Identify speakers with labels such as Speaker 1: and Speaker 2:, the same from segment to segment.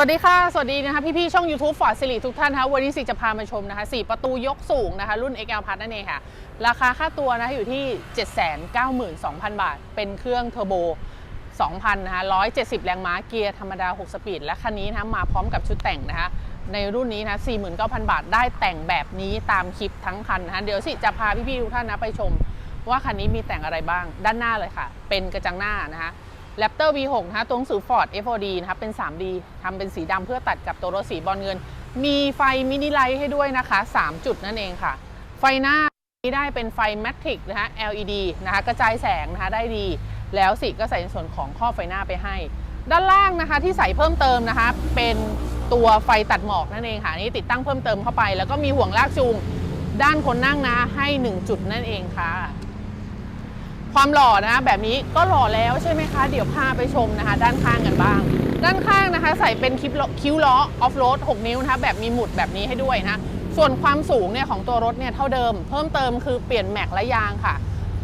Speaker 1: วัสดีค่ะ สวัสดีนะคะพี่ๆช่อง YouTube ฟอร์ดสิริทุกท่านนะคะวันนี้สิจะพามาชมนะคะ4ประตูยกสูงนะคะรุ่น XL พัทนั่นเองค่ะ ราคาค่าตัวนะะอยู่ที่ 792,000 บาท เป็นเครื่องเทอร์โบ 2,000นะคะ170 แรงม้าเกียร์ธรรมดา 6 สปีด และคันนี้นะคะมาพร้อมกับชุดแต่งนะคะในรุ่นนี้นะ49,000 บาทได้แต่งแบบนี้ตามคลิปทั้งคันนะคะเดี๋ยวสิจะพาพี่ๆทุกท่านนะไปชม ว่าคันนี้มีแต่งอะไรบ้างด้านหน้าเลยค่ะ เป็นกระจังหน้านะคะ Raptor V6 นะคะตัวหนังสือ Ford F4D นะคะเป็น 3D ทำเป็นสีดำเพื่อตัดกับตัวรถสีบอลเงิน มีไฟมินิไลท์ให้ด้วยนะคะ 3 จุดนั่นเองค่ะ ไฟหน้านี้ได้เป็นไฟ Matrix นะคะ LED นะคะกระจายแสงนะคะได้ดี แล้วสิก็ใส่ในส่วนของข้อไฟหน้าไปให้ ด้านล่างนะคะที่ใส่เพิ่มเติมนะคะ เป็นตัวไฟตัดหมอกนั่นเองค่ะนนี่ติดตั้งเพิ่มเติมเข้าไป แล้วก็มีห่วงลากจูงด้านคนนั่งนะให้ 1 จุดนั่นเองค่ะ ความหล่อนะแบบนี้ก็หล่อแล้วใช่ไหมคะ เดี๋ยวพาไปชมนะคะ ด้านข้างกันบ้าง ด้านข้างนะคะ ใส่เป็นคิ้วล้อคิ้วล้อออฟโรด6 นิ้วนะคะ แบบมีหมุดแบบนี้ให้ด้วยนะ ส่วนความสูงเนี่ยของตัวรถเนี่ยเท่าเดิม เพิ่มเติมคือเปลี่ยนแม็กและยางค่ะ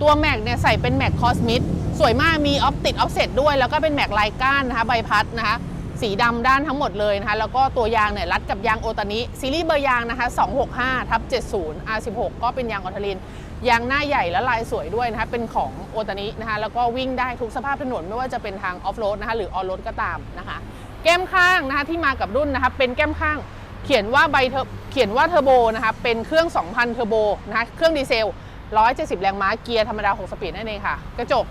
Speaker 1: ตัวแม็กเนี่ยใส่เป็นแม็กคอสมิสวยมากมีออฟติดออฟเซตด้วย แล้วก็เป็นแม็กลายก้านนะคะใบพัดนะคะ สีดำด้านทั้งหมดเลยนะคะ แล้วก็ตัวยางเนี่ยรัดกับยางโอตานิซีรีส์เบอร์ยางนะคะ 265ทับ70 R16 ก็เป็นยางออทาลินยางหน้าใหญ่และลายสวยด้วยนะคะ เป็นของโอตานินะคะ แล้วก็วิ่งได้ทุกสภาพถนนไม่ว่าจะเป็นทางออฟโรดนะคะ หรือออนโรดก็ตามนะคะ แก้มข้างนะคะที่มากับรุ่นนะคะ เป็นแก้มข้าง เขียนว่าใบเทอร์เขียนว่าเทอร์โบนะคะ เป็นเครื่อง 2,000 เทอร์โบนะคะ เครื่องดีเซล 170 แรงม้า เกียร์ธรรมดา 6 สปีดนั่นเองค่ะ กระจก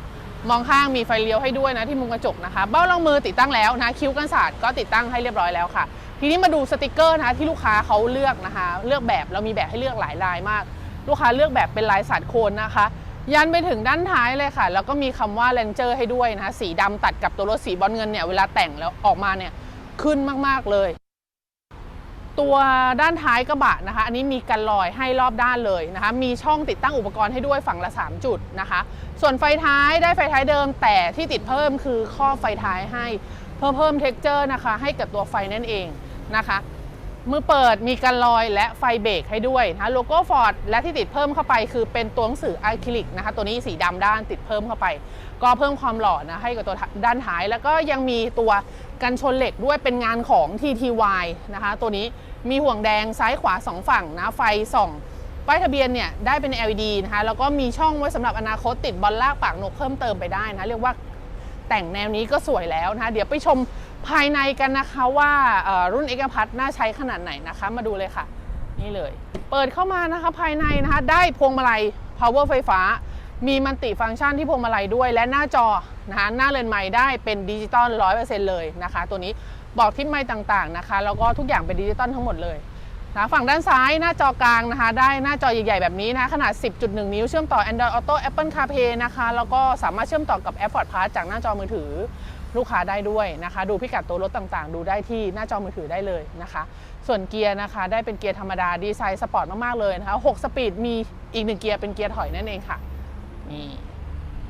Speaker 1: มองข้างมีไฟเลี้ยวให้ด้วยนะที่มุมกระจกนะคะ เบ้ารองมือติดตั้งแล้วนะคิ้วกันศาสตร์ก็ติดตั้งให้เรียบร้อยแล้วค่ะ ทีนี้มาดูสติกเกอร์นะคะที่ลูกค้าเขาเลือกนะคะ เลือกแบบเรามีแบบให้เลือกหลายลายมาก ลูกค้าเลือกแบบเป็นลายสัตว์โคนนะคะ ยันไปถึงด้านท้ายเลยค่ะ แล้วก็มีคำว่า Ranger ให้ด้วยนะคะสีดำตัดกับตัวรถสีบอลเงินเนี่ยเวลาแต่งแล้วออกมาเนี่ยขึ้นมากๆเลย ตัวด้านท้ายกระบะนะคะ อันนี้มีกันลอยให้รอบด้านเลยนะคะ มีช่องติดตั้งอุปกรณ์ให้ด้วยฝั่งละ 3 จุดนะคะ ส่วนไฟท้ายได้ไฟท้ายเดิม แต่ที่ติดเพิ่มคือข้อไฟท้ายให้ เพิ่มเพิ่มเท็กเจอร์นะคะ ให้กับตัวไฟนั่นเองนะคะ มือเปิดมีกันลอยและไฟเบรกให้ด้วยนะคะโลโก้ฟอร์ดและที่ติดเพิ่มเข้าไปคือเป็นตัวหนังสืออะคริลิกนะคะตัวนี้สีดำด้านติดเพิ่มเข้าไป ก็เพิ่มความหล่อนะให้กับตัวด้านท้าย แล้วก็ยังมีตัวกันชนเหล็กด้วยเป็นงานของ TTY นะคะตัวนี้มีห่วงแดงซ้ายขวา 2 ฝั่งนะไฟส่องป้ายทะเบียนเนี่ยได้เป็น LED นะคะแล้วก็มีช่องไว้สำหรับอนาคตติดบอลลากปากนกเพิ่มเติมไปได้นะเรียกว่าแต่งแนวนี้ก็สวยแล้วนะคะเดี๋ยวไปชม ภายในกันนะคะว่ารุ่นเอกพัทน่าใช้ขนาดไหนนะคะ มาดูเลยค่ะ นี่เลย เปิดเข้ามานะคะภายในนะคะ ได้พวงมาลัย power ไฟฟ้า มีมันติฟังก์ชันที่พวงมาลัยด้วย และหน้าจอนะคะหน้าเลนไม้ได้เป็นดิจิตอล100%เเลยนะคะ ตัวนี้บอกทิศไม้ต่างๆนะคะ แล้วก็ทุกอย่างเป็นดิจิตอลทั้งหมดเลยนะฝั่งด้านซ้ายหน้าจอกลางนะคะ ได้หน้าจอใหญ่ๆแบบนี้นะคะขนาด 10.1 นิ้วเชื่อมต่อ Android Auto Apple CarPlay นะคะ แล้วก็สามารถเชื่อมต่อกับ AirPods Plus จากหน้าจอมือถือ ลูกค้าได้ด้วยนะคะ ดูพิกัดตัวรถต่างๆ ดูได้ที่หน้าจอมือถือได้เลยนะคะ ส่วนเกียร์นะคะ ได้เป็นเกียร์ธรรมดาดีไซน์สปอร์ตมากๆเลยนะคะ6สปีดมีอีกหนึ่งเกียร์เป็นเกียร์ถอยนั่นเองค่ะนี่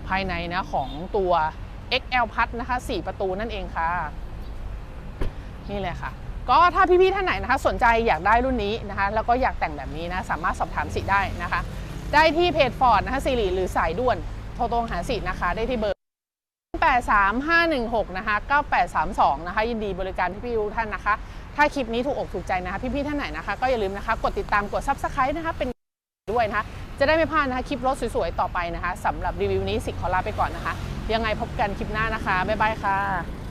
Speaker 1: ภายในนะของตัว XL พัทนะคะ 4 ประตูนั่นเองค่ะ นี่เลยค่ะ ก็ถ้าพี่ๆท่านไหนนะคะ สนใจอยากได้รุ่นนี้นะคะ แล้วก็อยากแต่งแบบนี้นะ สามารถสอบถามสิได้นะคะ ได้ที่เพจฟอร์ดนะคะสิริหรือสายด่วน โทรตรงหาสินะคะ ได้ที่เบอร์ 83516 นะคะ 9832 นะคะ ยินดีบริการพี่ๆทุกท่านนะคะ ถ้าคลิปนี้ถูกอกถูกใจนะคะ พี่ๆท่านไหนนะคะ ก็อย่าลืมนะคะ กดติดตามกด Subscribe นะคะ เป็นด้วยนะคะ จะได้ไม่พลาดนะคะ คลิปรถสวยๆ ต่อไปนะคะสำหรับรีวิวนี้สิทธิ์ขอลาไปก่อนนะคะ ยังไงพบกันคลิปหน้านะคะ บ๊ายบายค่ะ